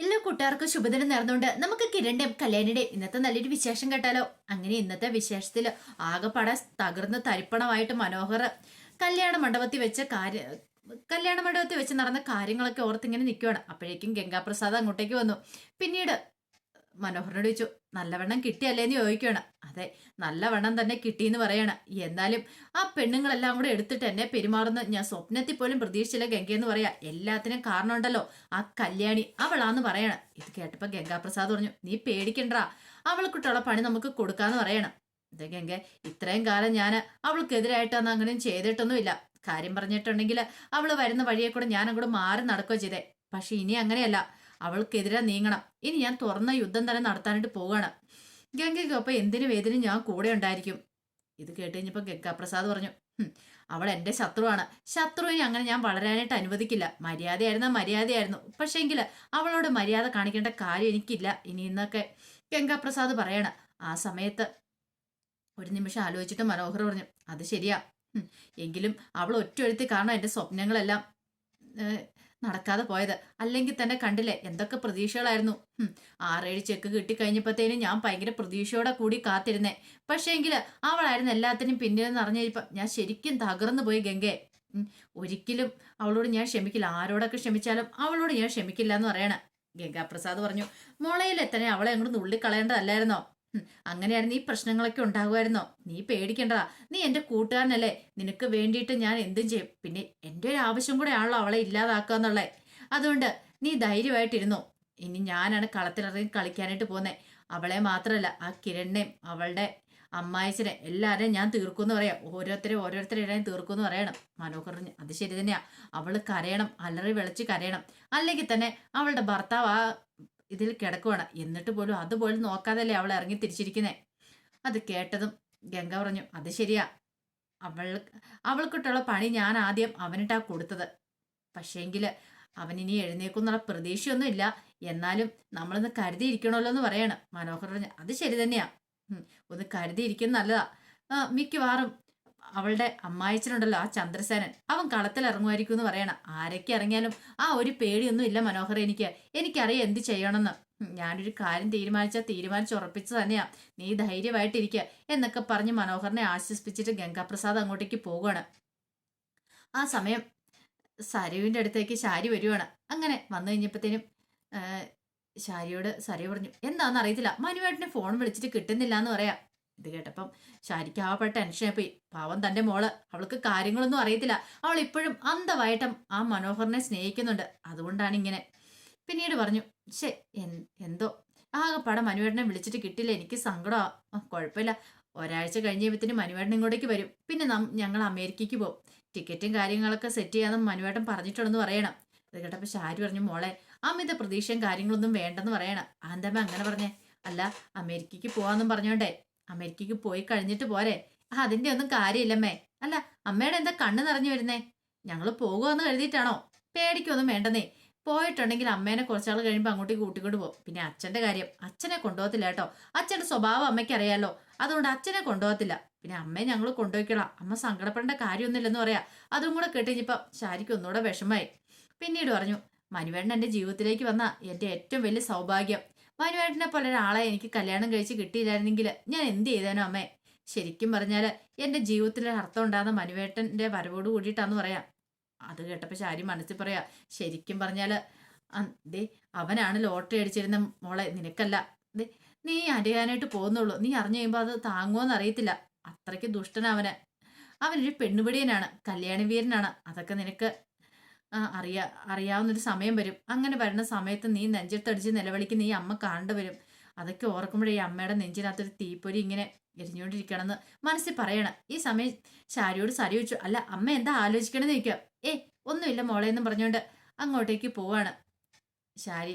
എല്ലാ കൂട്ടുകാർക്കും ശുഭദിനം നേർന്നുകൊണ്ട് നമുക്ക് കിരണിന്റെയും കല്യാണിയുടെയും ഇന്നത്തെ നല്ലൊരു വിശേഷം കേട്ടാലോ? അങ്ങനെ ഇന്നത്തെ വിശേഷത്തിൽ ആകെപ്പാടെ തകർന്ന് തരിപ്പണമായിട്ട് മനോഹർ കല്യാണ മണ്ഡപത്തിൽ വെച്ച കാര്യ കല്യാണ മണ്ഡപത്തിൽ വെച്ച് നടന്ന കാര്യങ്ങളൊക്കെ ഓർത്തിങ്ങനെ നിൽക്കുവാണ് അപ്പോഴേക്കും ഗംഗാപ്രസാദ് അങ്ങോട്ടേക്ക് വന്നു. പിന്നീട് മനോഹരനോട് ചോദിച്ചു നല്ലവണ്ണം കിട്ടിയല്ലേന്ന് ചോദിക്കുകയാണ്. അതെ നല്ലവണ്ണം തന്നെ കിട്ടിയെന്ന് പറയാണ്. എന്നാലും ആ പെണ്ണുങ്ങളെല്ലാം കൂടെ എടുത്തിട്ട് എന്നെ പെരുമാറുന്ന ഞാൻ സ്വപ്നത്തിൽ പോലും പ്രതീക്ഷിച്ചില്ല ഗംഗയെന്ന് പറയാ. എല്ലാത്തിനും കാരണമുണ്ടല്ലോ ആ കല്യാണി അവളാന്ന് പറയണം. ഇത് കേട്ടപ്പോ ഗംഗാപ്രസാദ് പറഞ്ഞു നീ പേടിക്കണ്ടാ. അവൾക്കിട്ടുള്ള പണി നമുക്ക് കൊടുക്കാന്ന് പറയണം. ഇത് ഗംഗ ഇത്രയും കാലം ഞാൻ അവൾക്കെതിരായിട്ടൊന്നും അങ്ങനെയും ചെയ്തിട്ടൊന്നുമില്ല. കാര്യം പറഞ്ഞിട്ടുണ്ടെങ്കിൽ അവൾ വരുന്ന വഴിയെ കൂടെ ഞാൻ അങ്ങോട്ട് മാറി നടക്കുകയോ ചെയ്തേ. പക്ഷെ ഇനി അങ്ങനെയല്ല. അവൾക്കെതിരെ നീങ്ങണം. ഇനി ഞാൻ തുറന്ന യുദ്ധം തന്നെ നടത്താനായിട്ട് പോവുകയാണ്. ഗംഗയ്ക്കൊപ്പം എന്തിനു വേദനയും ഞാൻ കൂടെ ഉണ്ടായിരിക്കും? ഇത് കേട്ട് കഴിഞ്ഞപ്പോൾ ഗംഗാപ്രസാദ് പറഞ്ഞു അവൾ എന്റെ ശത്രുവാണ്. ശത്രുവിനെ അങ്ങനെ ഞാൻ വളരാനായിട്ട് അനുവദിക്കില്ല. മര്യാദയായിരുന്ന മര്യാദയായിരുന്നു. പക്ഷേങ്കിൽ അവളോട് മര്യാദ കാണിക്കേണ്ട കാര്യം എനിക്കില്ല. ഇനി ഇന്നൊക്കെ ഗംഗാപ്രസാദ് പറയണ ആ സമയത്ത് ഒരു നിമിഷം ആലോചിച്ചിട്ട് മനോഹർ പറഞ്ഞു അത് ശരിയാ. എങ്കിലും അവൾ ഒറ്റ ഒഴുത്തി കാരണം എന്റെ സ്വപ്നങ്ങളെല്ലാം നടക്കാതെ പോയത്. അല്ലെങ്കിൽ തന്നെ കണ്ടില്ലേ എന്തൊക്കെ പ്രതീക്ഷകളായിരുന്നു. ആറേഴ് ചെക്ക് കിട്ടിക്കഴിഞ്ഞപ്പോഴത്തേനും ഞാൻ ഭയങ്കര പ്രതീക്ഷയോടെ കൂടി കാത്തിരുന്നേ. പക്ഷേങ്കിൽ അവളായിരുന്നു എല്ലാത്തിനും പിന്നിൽ അറിഞ്ഞപ്പോൾ ഞാൻ ശരിക്കും തകർന്നു പോയി ഗംഗെ. ഒരിക്കലും അവളോട് ഞാൻ ക്ഷമിക്കില്ല. ആരോടൊക്കെ ക്ഷമിച്ചാലും അവളോട് ഞാൻ ക്ഷമിക്കില്ല എന്ന് പറയണ. ഗംഗാപ്രസാദ് പറഞ്ഞു മുളയിലെത്തനെ അവളെ അങ്ങോട്ട് നുള്ളിക്കളയേണ്ടതല്ലായിരുന്നോ? അങ്ങനെയായിരുന്നു ഈ പ്രശ്നങ്ങളൊക്കെ ഉണ്ടാകുമായിരുന്നോ? നീ പേടിക്കേണ്ടതാ നീ എന്റെ കൂട്ടുകാരനല്ലേ. നിനക്ക് വേണ്ടിയിട്ട് ഞാൻ എന്തും ചെയ്യും. പിന്നെ എന്റെ ഒരു ആവശ്യം കൂടെ ആണല്ലോ അവളെ ഇല്ലാതാക്കുക എന്നുള്ളത്. അതുകൊണ്ട് നീ ധൈര്യമായിട്ടിരുന്നു? ഇനി ഞാനാണ് കളത്തിലിറങ്ങി കളിക്കാനായിട്ട് പോകുന്നത് അവളെ മാത്രമല്ല ആ കിരണിനെയും അവളുടെ അമ്മായച്ചനെ എല്ലാവരെയും ഞാൻ തീർക്കുമെന്ന് പറയാം. ഓരോരുത്തരെ ഓരോരുത്തരെയും തീർക്കുമെന്ന് പറയണം. മനോഹറിന് അത് ശരി തന്നെയാ. അവൾ കരയണം അലറി വിളിച്ച് കരയണം. അല്ലെങ്കിൽ തന്നെ അവളുടെ ഭർത്താവ് ആ ഇതിൽ കിടക്കുവാണ്. എന്നിട്ട് പോലും അതുപോലും നോക്കാതല്ലേ അവൾ ഇറങ്ങി തിരിച്ചിരിക്കുന്നേ. അത് കേട്ടതും ഗംഗ പറഞ്ഞു അത് ശരിയാ. അവൾ അവൾക്കിട്ടുള്ള പണി ഞാൻ ആദ്യം അവനിട്ടാ കൊടുത്തത്. പക്ഷേങ്കിൽ അവൻ ഇനി എഴുന്നേക്കുന്നുള്ള പ്രതീക്ഷയൊന്നും ഇല്ല. എന്നാലും നമ്മളൊന്ന് കരുതിയിരിക്കണമല്ലോ എന്ന് പറയാണ്. മനോഹർ പറഞ്ഞു അത് ശരി തന്നെയാ. ഒന്ന് കരുതിയിരിക്കുന്ന നല്ലതാ. മിക്കവാറും അവളുടെ അമ്മായിച്ചനുണ്ടല്ലോ ആ ചന്ദ്രസേനൻ. അവൻ കളത്തിൽ ഇറങ്ങുമായിരിക്കും എന്ന് പറയണം. ആരൊക്കെ ഇറങ്ങിയാലും ആ ഒരു പേടിയൊന്നും ഇല്ല മനോഹർ എനിക്ക്. എനിക്കറിയാം എന്ത് ചെയ്യണമെന്ന്. ഞാനൊരു കാര്യം തീരുമാനിച്ചാൽ തീരുമാനിച്ച് ഉറപ്പിച്ചു തന്നെയാ. നീ ധൈര്യമായിട്ടിരിക്കുക എന്നൊക്കെ പറഞ്ഞ് മനോഹറിനെ ആശ്വസിപ്പിച്ചിട്ട് ഗംഗാപ്രസാദ് അങ്ങോട്ടേക്ക് പോവുകയാണ്. ആ സമയം സരുവിന്റെ അടുത്തേക്ക് ശാരി വരുവാണ്. അങ്ങനെ വന്നു കഴിഞ്ഞപ്പോഴത്തേനും ശാരിയോട് സരി പറഞ്ഞു എന്താണെന്ന് അറിയത്തില്ല. മനുവേട്ടനെ ഫോൺ വിളിച്ചിട്ട് കിട്ടുന്നില്ല എന്ന് പറയാം. ഇത് കേട്ടപ്പം ശാരിക്ക് ആവപ്പെട്ട ടെൻഷനായി പോയി. പാവം തന്റെ മോൾ. അവൾക്ക് കാര്യങ്ങളൊന്നും അറിയത്തില്ല. അവൾ ഇപ്പോഴും അന്ധമായിട്ടും ആ മനോഹറിനെ സ്നേഹിക്കുന്നുണ്ട്. അതുകൊണ്ടാണ് ഇങ്ങനെ. പിന്നീട് പറഞ്ഞു ശേ എന്തോ? ആകെപ്പാടെ മനുവേട്ടനെ വിളിച്ചിട്ട് കിട്ടില്ല. എനിക്ക് സങ്കടമാ കുഴപ്പമില്ല. ഒരാഴ്ച കഴിഞ്ഞപ്പോഴത്തേന് മനുവേട്ടൻ ഇങ്ങോട്ടേക്ക് വരും. പിന്നെ ഞങ്ങൾ അമേരിക്കയ്ക്ക് പോകും ടിക്കറ്റും കാര്യങ്ങളൊക്കെ സെറ്റ് ചെയ്യാമെന്ന് മനുവേട്ടൻ പറഞ്ഞിട്ടുണ്ടെന്ന് പറയണം. അത് കേട്ടപ്പോൾ ശാരി പറഞ്ഞു മോളെ അമിത പ്രതീക്ഷയും കാര്യങ്ങളൊന്നും വേണ്ടെന്ന് പറയണം. ആന്തമ്മ അങ്ങനെ പറഞ്ഞേ? അല്ല അമേരിക്കയ്ക്ക് പോകാമെന്നും പറഞ്ഞോണ്ടേ. അമേരിക്കയ്ക്ക് പോയി കഴിഞ്ഞിട്ട് പോരെ. ആ, അതിന്റെ ഒന്നും കാര്യമില്ലമ്മേ. അല്ല അമ്മയുടെ എന്താ കണ്ണ് നിറഞ്ഞു വരുന്നേ? ഞങ്ങൾ പോകുമെന്ന് കരുതിയിട്ടാണോ? പേടിക്കൊന്നും വേണ്ടെന്നേ. പോയിട്ടുണ്ടെങ്കിൽ അമ്മേനെ കുറച്ചാൾ കഴിയുമ്പോൾ അങ്ങോട്ടേക്ക് കൂട്ടിക്കൊണ്ട് പോകും പിന്നെ അച്ഛന്റെ കാര്യം. അച്ഛനെ കൊണ്ടുപോകത്തില്ല കേട്ടോ. അച്ഛന്റെ സ്വഭാവം അമ്മയ്ക്ക് അറിയാലോ. അതുകൊണ്ട് അച്ഛനെ കൊണ്ടുപോകത്തില്ല. പിന്നെ അമ്മയെ ഞങ്ങൾ കൊണ്ടുപോയിക്കളാം. അമ്മ സങ്കടപ്പെടേണ്ട കാര്യമൊന്നുമില്ലെന്ന് പറയാം. അതും കൂടെ കേട്ടുകഴിഞ്ഞപ്പം ശാരിക്ക് ഒന്നുകൂടെ വിഷമായി പിന്നീട് പറഞ്ഞു മനുവേട്ടൻ എന്റെ ജീവിതത്തിലേക്ക് വന്ന എന്റെ ഏറ്റവും വലിയ സൗഭാഗ്യം. മനുവേട്ടനെ പോലെ ഒരാളെ എനിക്ക് കല്യാണം കഴിച്ച് കിട്ടിയില്ലായിരുന്നെങ്കിൽ ഞാൻ എന്ത് ചെയ്തേനോ അമ്മേ? ശരിക്കും പറഞ്ഞാൽ എന്റെ ജീവിതത്തിൽ അർത്ഥം ഉണ്ടാകുന്ന മനുവേട്ടന്റെ വരവോട് കൂടിയിട്ടാന്ന് പറയാം. അത് കേട്ടപ്പോൾ ശാരി മനസ്സിൽ പറയാ ശരിക്കും പറഞ്ഞാൽ ദേ അവനാണ് ലോട്ടറി അടിച്ചിരുന്ന മോളെ നിനക്കല്ല. ദേ നീ അറിയാനായിട്ട് പോകുന്നുള്ളൂ. നീ അറിഞ്ഞു കഴിയുമ്പോൾ അത് താങ്ങുമോന്ന് അറിയത്തില്ല. അത്രയ്ക്ക് ദുഷ്ടനവന് അവനൊരു പെണ്ണുപിടിയനാണ് കല്യാണവീരനാണ് അതൊക്കെ നിനക്ക് അറിയാ അറിയാവുന്നൊരു സമയം വരും. അങ്ങനെ വരുന്ന സമയത്ത് നീ നെഞ്ചത്തടിച്ച് നിലവിളിക്കുന്ന ഈ അമ്മ കാണേണ്ടി വരും. അതൊക്കെ ഓർക്കുമ്പോഴേ ഈ അമ്മയുടെ നെഞ്ചിനകത്തൊരു തീപ്പൊരി ഇങ്ങനെ എരിഞ്ഞുകൊണ്ടിരിക്കണമെന്ന് മനസ്സിൽ പറയണം. ഈ സമയം ശാരിയോട് സരി വെച്ചു അല്ല അമ്മ എന്താ ആലോചിക്കണമെന്ന് ചോദിക്കാം. ഏ ഒന്നുമില്ല മോളെ എന്നും പറഞ്ഞുകൊണ്ട് അങ്ങോട്ടേക്ക് പോവാണ്. ശാരി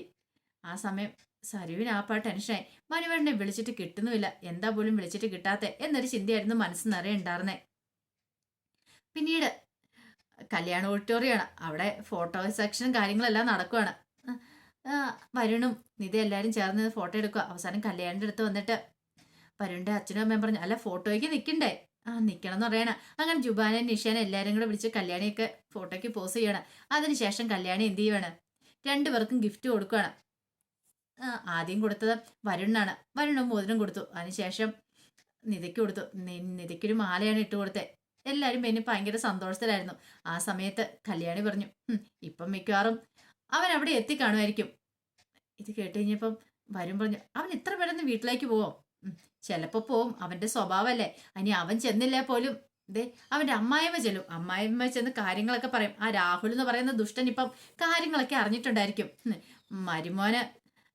ആ സമയം സരുവിന് ആ പാട്ട് ടെൻഷനായി. മനുവേടനെ വിളിച്ചിട്ട് കിട്ടുന്നുമില്ല. എന്താ പോലും വിളിച്ചിട്ട് കിട്ടാത്ത എന്നൊരു ചിന്തയായിരുന്നു മനസ്സ് നിറയെ ഉണ്ടായിരുന്നേ. പിന്നീട് കല്യാണ ഓഡിറ്റോറിയമാണ് അവിടെ ഫോട്ടോ സെക്ഷനും കാര്യങ്ങളെല്ലാം നടക്കുവാണ്. വരുണും നിധ എല്ലാവരും ചേർന്ന് ഫോട്ടോ എടുക്കുക. അവസാനം കല്യാണിന്റെ അടുത്ത് വന്നിട്ട് വരുണിന്റെ അച്ഛനും അമ്മയും പറഞ്ഞു അല്ല ഫോട്ടോയ്ക്ക് നിൽക്കണ്ടേ? ആ നിൽക്കണം എന്ന് പറയണ. അങ്ങനെ ജുബാനെ നിഷാനെ എല്ലാവരും കൂടെ വിളിച്ച് കല്യാണിയൊക്കെ ഫോട്ടോയ്ക്ക് പോസ് ചെയ്യണം. അതിനുശേഷം കല്യാണി എന്ത് ചെയ്യുവാണ്? രണ്ടുപേർക്കും ഗിഫ്റ്റ് കൊടുക്കുകയാണ് ആദ്യം കൊടുത്തത് വരുണാണ്. വരുണും മോതിരം കൊടുത്തു. അതിനുശേഷം നിധിക്ക് കൊടുത്തു. നിധിക്കൊരു മാലയാണ് ഇട്ട് കൊടുത്തത് എല്ലാവരും പിന്നെ ഭയങ്കര സന്തോഷത്തിലായിരുന്നു. ആ സമയത്ത് കല്യാണി പറഞ്ഞു "ഉം, ഇപ്പം മിക്കവാറും അവൻ അവിടെ എത്തിക്കാണുമായിരിക്കും. ഇത് കേട്ട് കഴിഞ്ഞപ്പം വരും പറഞ്ഞു അവൻ ഇത്ര പെട്ടെന്ന് വീട്ടിലേക്ക് പോവോ? ചിലപ്പോൾ ചിലപ്പോ പോവും. അവന്റെ സ്വഭാവമല്ലേ അനി അവൻ ചെന്നില്ലേ പോലും? ദേ അവന്റെ അമ്മായിമ്മ ചെല്ലും. അമ്മായിമ്മ ചെന്ന് കാര്യങ്ങളൊക്കെ പറയും. ആ രാഹുൽ എന്ന് പറയുന്ന ദുഷ്ടൻ ഇപ്പം കാര്യങ്ങളൊക്കെ അറിഞ്ഞിട്ടുണ്ടായിരിക്കും. മരുമോന്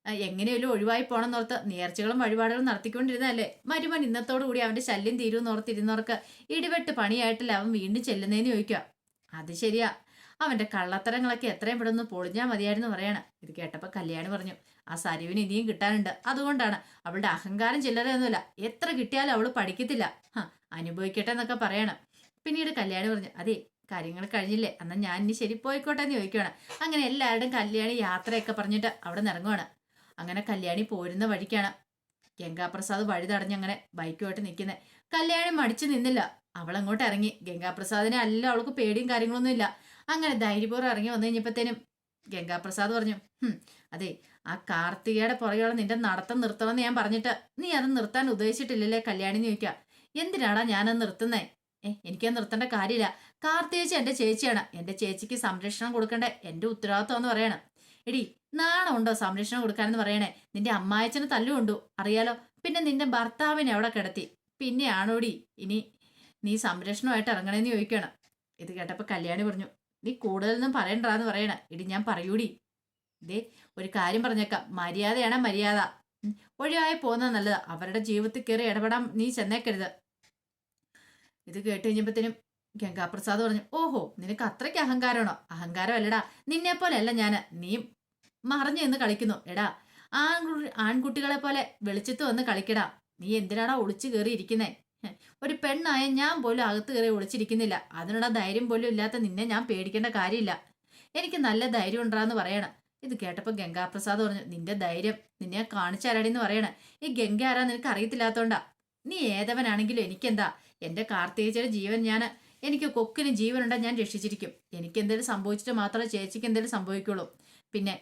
എങ്ങനെയല്ലോ ഒഴിവായി പോണെന്നോർത്ത് നേർച്ചകളും വഴിപാടുകളും നടത്തിക്കൊണ്ടിരുന്നതല്ലേ? മരുമൻ ഇന്നത്തോടു കൂടി അവന്റെ ശല്യം തീരുമെന്നോർത്തിരുന്നവർക്ക് ഇടിവെട്ട് പണിയായിട്ടല്ല അവൻ വീണ്ടും ചെല്ലുന്നതെന്ന് ചോദിക്കുക അത് ശരിയാ. അവന്റെ കള്ളത്തരങ്ങളൊക്കെ എത്രയും പെടുന്നു പൊളിഞ്ഞാൽ മതിയായിരുന്നു പറയാണ്. ഇത് കേട്ടപ്പോൾ കല്യാണി പറഞ്ഞു ആ സരുവിന് ഇനിയും കിട്ടാനുണ്ട്. അതുകൊണ്ടാണ് അവളുടെ അഹങ്കാരം ചില്ലറയൊന്നുമില്ല. എത്ര കിട്ടിയാലും അവൾ പഠിക്കത്തില്ല. ഹ, അനുഭവിക്കട്ടെ എന്നൊക്കെ പറയണം. പിന്നീട് കല്യാണി പറഞ്ഞു അതെ കാര്യങ്ങൾ കഴിഞ്ഞില്ലേ. എന്നാൽ ഞാൻ ഇനി ശരി പോയിക്കോട്ടെ എന്ന് ചോദിക്കുകയാണ് അങ്ങനെ എല്ലാവരുടെയും കല്യാണി യാത്രയൊക്കെ പറഞ്ഞിട്ട് അവിടെ നിന്ന് ഇറങ്ങുവാണ് അങ്ങനെ കല്യാണി പോരുന്ന വഴിക്കാണ്. ഗംഗാപ്രസാദ് വഴി തടഞ്ഞ് അങ്ങനെ ബൈക്കുമായിട്ട് നിൽക്കുന്നത് കല്യാണി മടിച്ചു നിന്നില്ല. അവൾ അങ്ങോട്ട് ഇറങ്ങി. ഗംഗാപ്രസാദിനെ അല്ല അവൾക്ക് പേടിയും കാര്യങ്ങളൊന്നും ഇല്ല. അങ്ങനെ ധൈര്യപൂർവം ഇറങ്ങി വന്നു കഴിഞ്ഞപ്പോഴത്തേനും ഗംഗാപ്രസാദ് പറഞ്ഞു അതെ ആ കാർത്തികയുടെ പുറകെയുള്ള നിന്റെ നടത്തം നിർത്തണമെന്ന് ഞാൻ പറഞ്ഞിട്ട് നീ അത് നിർത്താൻ ഉദ്ദേശിച്ചിട്ടില്ലല്ലേ കല്യാണി ചോദിക്കുക. എന്തിനാടാ ഞാനത് നിർത്തുന്നത് ഏ എനിക്കത് നിർത്തേണ്ട കാര്യമില്ല. കാർത്തികേച്ചി എന്റെ ചേച്ചിയാണ്. എന്റെ ചേച്ചിക്ക് സംരക്ഷണം കൊടുക്കേണ്ട എന്റെ ഉത്തരവാദിത്വം എന്ന് പറയണം. എടി നാണമുണ്ടോ സംരക്ഷണം കൊടുക്കാനെന്ന് പറയണേ? നിന്റെ അമ്മായച്ചന് തല്ലുകൊണ്ടു. അറിയാലോ? പിന്നെ നിന്റെ ഭർത്താവിനെ അവിടെ കിടത്തി. പിന്നെ ആണോടി ഇനി നീ സംരക്ഷണമായിട്ട് ഇറങ്ങണേന്ന് ചോദിക്കണം. ഇത് കേട്ടപ്പോൾ കല്യാണി പറഞ്ഞു നീ കൂടുതലൊന്നും പറയണ്ടാന്ന് പറയണേ. ഇടി ഞാൻ പറയൂടി. ഇതേ ഒരു കാര്യം പറഞ്ഞേക്കാം. മര്യാദയാണ് മര്യാദ. ഒഴിവായി പോകുന്നത് നല്ലത്. അവരുടെ ജീവിതത്തിൽ കയറി ഇടപെടാൻ നീ ചെന്നേക്കരുത്. ഇത് കേട്ട് കഴിഞ്ഞപ്പോഴത്തേനും ഗംഗാപ്രസാദ് പറഞ്ഞു ഓഹോ നിനക്ക് അത്രയ്ക്ക് അഹങ്കാരമാണോ? അഹങ്കാരം അല്ലടാ നിന്നെ പോലെയല്ല ഞാൻ നീ മറഞ്ഞു എന്ന് കളിക്കുന്നു എടാ ആൺ ആൺകുട്ടികളെ പോലെ വെളിച്ചത്ത് വന്ന് കളിക്കടാ നീ എന്തിനാടാ ഒളിച്ചു കയറി ഇരിക്കുന്നേ? ഒരു പെണ്ണായ ഞാൻ പോലും അകത്ത് കയറി ഒളിച്ചിരിക്കുന്നില്ല അതിനുള്ള ധൈര്യം പോലും ഇല്ലാത്ത നിന്നെ ഞാൻ പേടിക്കേണ്ട കാര്യമില്ല. എനിക്ക് നല്ല ധൈര്യം ഉണ്ടാന്ന് പറയണം. ഇത് കേട്ടപ്പോൾ ഗംഗാപ്രസാദ് പറഞ്ഞു നിന്റെ ധൈര്യം നിന്നെ കാണിച്ചു എന്ന് പറയണ. ഈ ഗംഗ ആരാ നിനക്ക് അറിയത്തില്ലാത്തോണ്ടാ നീ ഏതവനാണെങ്കിലും എനിക്കെന്താ? എന്റെ കാർത്തികേച്ചയുടെ ജീവൻ ഞാൻ എനിക്ക് കൊക്കിന് ജീവനുണ്ടാ ഞാൻ രക്ഷിച്ചിരിക്കും. എനിക്ക് എന്തെങ്കിലും സംഭവിച്ചിട്ട് മാത്രമേ ചേച്ചിക്ക് എന്തെങ്കിലും സംഭവിക്കുള്ളൂ. പിന്നെ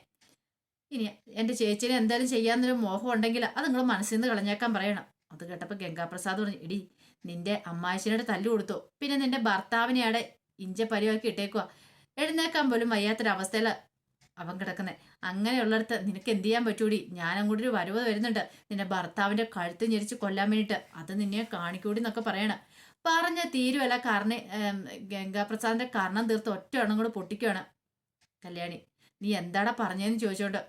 ഇനി എന്റെ ചേച്ചിനെ എന്തായാലും ചെയ്യാമെന്നൊരു മോഹം ഉണ്ടെങ്കിൽ അത് നിങ്ങൾ മനസ്സിൽ നിന്ന് കളഞ്ഞേക്കാൻ പറയണം. അത് കേട്ടപ്പോൾ ഗംഗാപ്രസാദ് പറഞ്ഞു ഇടി നിന്റെ അമ്മായച്ചനോട് തല്ലു കൊടുത്തു. പിന്നെ നിന്റെ ഭർത്താവിനെ അവിടെ ഇഞ്ച പരിവാക്കി ഇട്ടേക്കുക എഴുന്നേക്കാൻ പോലും വയ്യാത്തൊരവസ്ഥയിൽ അവൻ കിടക്കുന്നത് അങ്ങനെയുള്ളിടത്ത് നിനക്ക് എന്ത് ചെയ്യാൻ പറ്റൂടി? ഞാൻ അങ്ങോട്ട് ഒരു വരവ് വരുന്നുണ്ട് നിന്റെ ഭർത്താവിന്റെ കഴുത്ത് ഞെരിച്ച് കൊല്ലാൻ വേണ്ടിയിട്ട്. അത് നിന്നെ കാണിക്കൂടി എന്നൊക്കെ പറയണം. പറഞ്ഞ തീരുവല്ല കാരണം ഗംഗാപ്രസാദിന്റെ കർണം തീർത്ത് ഒറ്റ എണ്ണം കൂടെ പൊട്ടിക്കുകയാണ് കല്യാണി. നീ എന്താടാ പറഞ്ഞതെന്ന് ചോദിച്ചോണ്ട്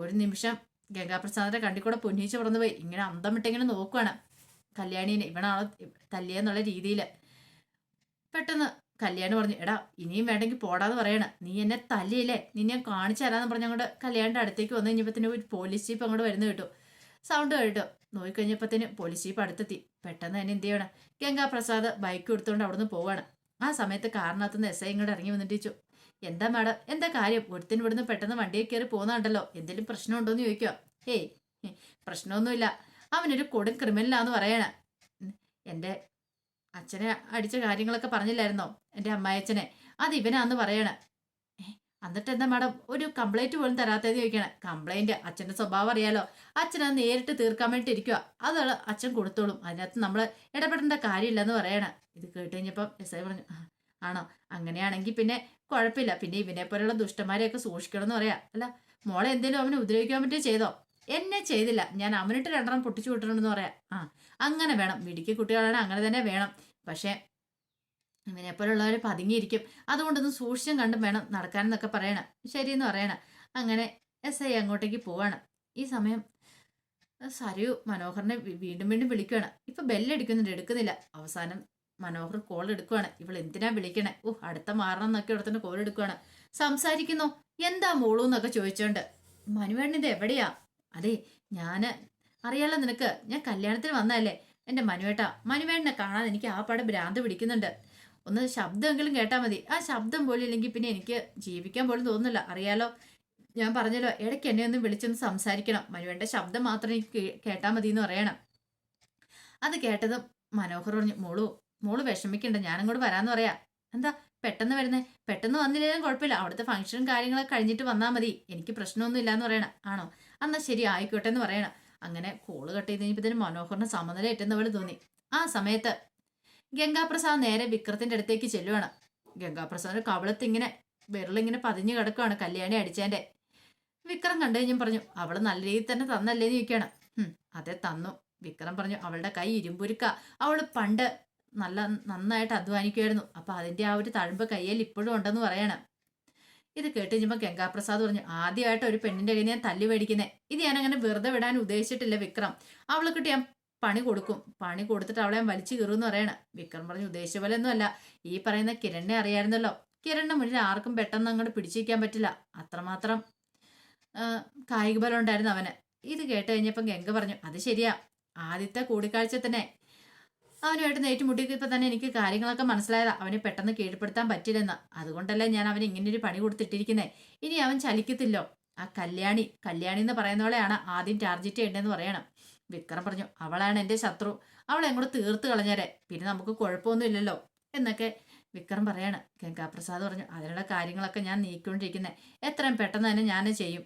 ഒരു നിമിഷം ഗംഗാപ്രസാദിന്റെ കണ്ടി കൂടെ പൊന്നിച്ച് പറന്നു പോയി ഇങ്ങനെ അന്തം വിട്ടിങ്ങനെ നോക്കുവാണ് കല്യാണീനെ. ഇവനാണ് തല്ലിയെന്നുള്ള രീതിയിൽ പെട്ടെന്ന് കല്യാണി പറഞ്ഞു എടാ ഇനിയും വേണ്ടെങ്കിൽ പോടാന്ന് പറയണ. നീ എന്നെ തല്ലിയില്ലേ? നീ ഞാൻ കാണിച്ചു തരാന്ന് പറഞ്ഞങ്ങോട്ട് കല്യാണിന്റെ അടുത്തേക്ക് വന്നു കഴിഞ്ഞപ്പോൾ ഒരു പോലീസ് ജീപ്പ് അങ്ങോട്ട് വരുന്ന കേട്ടു. സൗണ്ട് കേട്ടു. നോക്കിക്കഴിഞ്ഞപ്പത്തിന് പോലീസ് ജീപ്പ് അടുത്തെത്തി പെട്ടെന്ന് തന്നെ എന്ത് ചെയ്യണം? ഗംഗാപ്രസാദ് ബൈക്ക് എടുത്തുകൊണ്ട് അവിടുന്ന് പോവാണ്. ആ സമയത്ത് കാറിനകത്തുനിന്ന് എസ് ഐ ഇങ്ങോട്ട് ഇറങ്ങി വന്നിട്ട് ചോദിച്ചു എന്താ മാഡം എന്താ കാര്യം? ഒരുത്തിന് ഇവിടുന്ന് പെട്ടെന്ന് വണ്ടിയിൽ കയറി പോകുന്നുണ്ടല്ലോ എന്തെങ്കിലും പ്രശ്നമുണ്ടോന്ന് ചോദിക്കുക ഏയ് പ്രശ്നമൊന്നുമില്ല. അവനൊരു കൊടും ക്രിമിനലാന്ന് പറയണ. എന്റെ അച്ഛനെ അടിച്ച കാര്യങ്ങളൊക്കെ പറഞ്ഞില്ലായിരുന്നോ? എന്റെ അമ്മായച്ഛനെ അത് ഇവനാന്ന് പറയണ. എന്നിട്ട് എന്താ മാഡം? ഒരു കംപ്ലൈന്റ് പോലും തരാത്തത് ചോദിക്കണേ. കംപ്ലൈന്റ് അച്ഛന്റെ സ്വഭാവം അറിയാലോ. അച്ഛൻ അത് നേരിട്ട് തീർക്കാൻ വേണ്ടി ഇരിക്കുക അതാണ് അച്ഛൻ കൊടുത്തോളും. അതിനകത്ത് നമ്മൾ ഇടപെടേണ്ട കാര്യമില്ലെന്ന് പറയണ. ഇത് കേട്ട് കഴിഞ്ഞപ്പം എസ് ഐ പറഞ്ഞു ആണോ? അങ്ങനെയാണെങ്കിൽ പിന്നെ കുഴപ്പമില്ല. പിന്നെ ഇവനെ പോലെയുള്ള ദുഷ്ടന്മാരെയൊക്കെ സൂക്ഷിക്കണം എന്ന് പറയാം. അല്ല മോളെ എന്തെങ്കിലും അവനെ ഉപദ്രവിക്കാൻ പറ്റിയ ചെയ്തോ? എന്നെ ചെയ്തില്ല. ഞാൻ അവനിട്ട് രണ്ടെണ്ണം പൊട്ടിച്ചു വിട്ടിട്ടുണ്ടെന്ന് പറയാം. ആ അങ്ങനെ വേണം. മിടിക്ക് കുട്ടികളാണ് അങ്ങനെ തന്നെ വേണം. പക്ഷേ ഇവനെ പോലുള്ളവർ പതുങ്ങിയിരിക്കും. അതുകൊണ്ടൊന്നും സൂക്ഷിച്ചും കണ്ടും വേണം നടക്കാനെന്നൊക്കെ പറയണം. ശരിയെന്ന് പറയണം. അങ്ങനെ എസ് ഐ അങ്ങോട്ടേക്ക് പോവാണ്. ഈ സമയം സരു മനോഹറിനെ വീണ്ടും വീണ്ടും വിളിക്കുകയാണ് ഇപ്പൊ ബെല്ലടിക്കുന്നുണ്ട്. എടുക്കുന്നില്ല. അവസാനം മനോഹർ കോൾ എടുക്കുവാണ്. ഇവൾ എന്തിനാ വിളിക്കണേ? ഓ അടുത്ത മാറണം എന്നൊക്കെ ഇവിടെ കോൾ എടുക്കുവാണ്. സംസാരിക്കുന്നു. എന്താ മോളൂ? എന്നൊക്കെ ചോദിച്ചോണ്ട്. മനുവേണ്ണത് എവിടെയാ? അതെ ഞാൻ അറിയാലോ നിനക്ക്. ഞാൻ കല്യാണത്തിന് വന്നതല്ലേ. എന്റെ മനുവേട്ട മനുവേണ്ണനെ കാണാൻ എനിക്ക് ആ പാടെ ഭ്രാന്ത് പിടിക്കുന്നുണ്ട്. ഒന്ന് ശബ്ദമെങ്കിലും കേട്ടാൽ മതി. ആ ശബ്ദം പോലും ഇല്ലെങ്കിൽ പിന്നെ എനിക്ക് ജീവിക്കാൻ പോലും തോന്നുന്നില്ല. അറിയാലോ? ഞാൻ പറഞ്ഞല്ലോ ഇടയ്ക്ക് എന്നെ ഒന്ന് വിളിച്ചൊന്ന് സംസാരിക്കണം. മനുവേണ്ട ശബ്ദം മാത്രം എനിക്ക് കേട്ടാൽ കേട്ടാ മതി എന്ന് പറയണം. അത് കേട്ടതും മനോഹർ പറഞ്ഞു മോളു മോൾ വിഷമിക്കണ്ട ഞാനങ്ങോട്ട് വരാന്ന് പറയാ. എന്താ? പെട്ടെന്ന് വരുന്നേ? പെട്ടെന്ന് വന്നില്ലെങ്കിലും കുഴപ്പമില്ല. അവിടുത്തെ ഫംഗ്ഷനും കാര്യങ്ങളൊക്കെ കഴിഞ്ഞിട്ട് വന്നാൽ മതി. എനിക്ക് പ്രശ്നമൊന്നും ഇല്ലാന്ന് പറയണം. ആണോ? എന്നാ ശരി ആയിക്കോട്ടെ എന്ന് പറയണം. അങ്ങനെ കോൾ കട്ട് ചെയ്ത് കഴിഞ്ഞപ്പോൾ മനോഹറിന് സമനില ഏറ്റെന്ന പോലെ തോന്നി. ആ സമയത്ത് ഗംഗാപ്രസാദ് നേരെ വിക്രത്തിന്റെ അടുത്തേക്ക് ചെല്ലുവാണ്. ഗംഗാപ്രസാദിന്റെ കവളത്ത് ഇങ്ങനെ വിരലിങ്ങനെ പതിഞ്ഞു കിടക്കുവാണ് കല്യാണി അടിച്ചേന്റെ. വിക്രം കണ്ടു കഴിഞ്ഞും പറഞ്ഞു അവൾ നല്ല രീതിയിൽ തന്നെ തന്നല്ലേ ചോദിക്കുകയാണ്. "ഹും, അതെ തന്നു. വിക്രം പറഞ്ഞു അവളുടെ കൈ ഇരുമ്പുരുക്ക. അവൾ പണ്ട് നല്ല നന്നായിട്ട് അധ്വാനിക്കുമായിരുന്നു അപ്പൊ അതിന്റെ ആ ഒരു തഴമ്പ് കയ്യിൽ ഇപ്പോഴും ഉണ്ടെന്ന് പറയണം. ഇത് കേട്ട് കഴിഞ്ഞപ്പോൾ ഗംഗാപ്രസാദ് പറഞ്ഞു ആദ്യമായിട്ട് ഒരു പെണ്ണിന്റെ കയ്യിൽ ഞാൻ തല്ലി മേടിക്കുന്നേ. ഇത് ഞാൻ അങ്ങനെ വെറുതെ വിടാൻ ഉദ്ദേശിച്ചിട്ടില്ല വിക്രം. അവളെ കിട്ടി ഞാൻ പണി കൊടുക്കും. പണി കൊടുത്തിട്ട് അവളെ വലിച്ചു കീറുമെന്ന് പറയണം. വിക്രം പറഞ്ഞു ഉദ്ദേശിച്ച പോലെ ഒന്നുമല്ല ഈ പറയുന്ന കിരണിനെ അറിയായിരുന്നല്ലോ. കിരണിന് മുന്നിൽ ആർക്കും പെട്ടെന്ന് അങ്ങോട്ട് പിടിച്ചിരിക്കാൻ പറ്റില്ല. അത്രമാത്രം കായിക ബലം ഉണ്ടായിരുന്നു അവന്. ഇത് കേട്ട് കഴിഞ്ഞപ്പം ഗംഗ പറഞ്ഞു അത് ശരിയാ. ആദ്യത്തെ കൂടിക്കാഴ്ച തന്നെ. അവനുമായിട്ട് നേറ്റുമുട്ടിയപ്പോൾ തന്നെ എനിക്ക് കാര്യങ്ങളൊക്കെ മനസ്സിലായതാ. അവനെ പെട്ടെന്ന് കീഴ്പ്പെടുത്താൻ പറ്റില്ലെന്ന്. അതുകൊണ്ടല്ലേ ഞാൻ അവന് ഇങ്ങനൊരു പണി കൊടുത്തിട്ടിരിക്കുന്നത് ഇനി അവൻ ചലിക്കത്തില്ലോ. ആ കല്യാണി കല്യാണി എന്ന് പറയുന്നവളെയാണ് ആദ്യം ടാർജറ്റ് ചെയ്യേണ്ടതെന്ന് പറയണം. വിക്രം പറഞ്ഞു അവളാണ് എന്റെ ശത്രു. അവളെ അങ്ങോട്ട് തീർത്ത് കളഞ്ഞരെ. പിന്നെ നമുക്ക് കുഴപ്പമൊന്നും ഇല്ലല്ലോ. എന്നൊക്കെ വിക്രം പറയാണ്. ഗംഗാപ്രസാദ് പറഞ്ഞു അതിനുള്ള കാര്യങ്ങളൊക്കെ ഞാൻ നീക്കിക്കൊണ്ടിരിക്കുന്നത് എത്രയും പെട്ടെന്ന് തന്നെ ഞാൻ ചെയ്യും.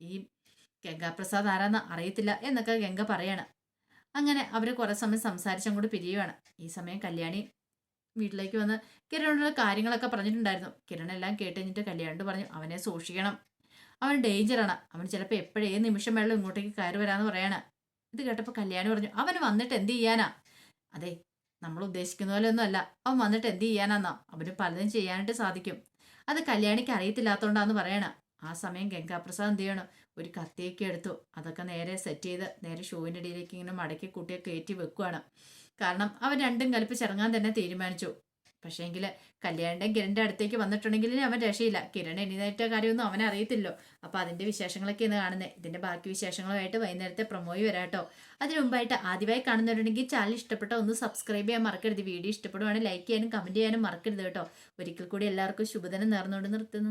ഈ ഗംഗാപ്രസാദ് ആരാന്ന് അറിയത്തില്ല എന്നൊക്കെ ഗംഗ പറയാണ്. അങ്ങനെ അവർ കുറേ സമയം കൂടി പിരിയുവാണ്. ഈ സമയം കല്യാണി വീട്ടിലേക്ക് വന്ന് കിരണിനുള്ള കാര്യങ്ങളൊക്കെ പറഞ്ഞിട്ടുണ്ടായിരുന്നു. കിരൺ എല്ലാം കേട്ട് കഴിഞ്ഞിട്ട് കല്യാണ് പറഞ്ഞു അവനെ സൂക്ഷിക്കണം. അവൻ ഡേഞ്ചറാണ് അവൻ ചിലപ്പോൾ എപ്പോഴേ നിമിഷം വെള്ളം ഇങ്ങോട്ടേക്ക് കയറി വരാമെന്ന് പറയാണ്. ഇത് കേട്ടപ്പോൾ കല്യാണി പറഞ്ഞു അവൻ വന്നിട്ട് എന്ത് ചെയ്യാനാ? അതെ നമ്മൾ ഉദ്ദേശിക്കുന്ന പോലെ ഒന്നും അല്ല അവൻ വന്നിട്ട് എന്ത് ചെയ്യാനാന്നോ? അവന് പലതും ചെയ്യാനായിട്ട് സാധിക്കും. അത് കല്യാണിക്ക് അറിയത്തില്ലാത്തോണ്ടാന്ന് പറയണ. ആ സമയം ഗംഗാപ്രസാദ് എന്ത് ചെയ്യണം? ഒരു കത്തിയൊക്കെ എടുത്തു. അതൊക്കെ നേരെ സെറ്റ് ചെയ്ത് നേരെ ഷൂവിന്റെ ഇടയിലേക്ക് ഇങ്ങനെ മടക്കി കൂട്ടിയൊക്കെ കയറ്റി വെക്കുകയാണ് കാരണം അവൻ രണ്ടും കൽപ്പിച്ചിറങ്ങാൻ തന്നെ തീരുമാനിച്ചു. പക്ഷേങ്കിൽ കല്യാണിന്റെ കിരണിന്റെ അടുത്തേക്ക് വന്നിട്ടുണ്ടെങ്കിൽ അവൻ രക്ഷയില്ല. കിരൺ എഴുന്നേറ്റ കാര്യമൊന്നും അവനെ അറിയത്തില്ലോ. അപ്പോൾ അതിന്റെ വിശേഷങ്ങളൊക്കെയാണ് കാണുന്നത് ഇതിന്റെ ബാക്കി വിശേഷങ്ങളുമായിട്ട് വൈകുന്നേരത്തെ പ്രൊമോയി വരാട്ടോ അതിന് മുമ്പായിട്ട് ആദ്യമായി കാണുന്നവരുണ്ടെങ്കിൽ ചാനൽ ഇഷ്ടപ്പെട്ട ഒന്ന് സബ്സ്ക്രൈബ് ചെയ്യാൻ മറക്കരുത്. വീഡിയോ ഇഷ്ടപ്പെടുവാണെങ്കിൽ ലൈക്ക് ചെയ്യാനും കമന്റ് ചെയ്യാനും മറക്കരുത് കേട്ടോ. ഒരിക്കൽ കൂടി എല്ലാവർക്കും ശുഭദിനം നേർന്നുകൊണ്ട് നിർത്തുന്നു.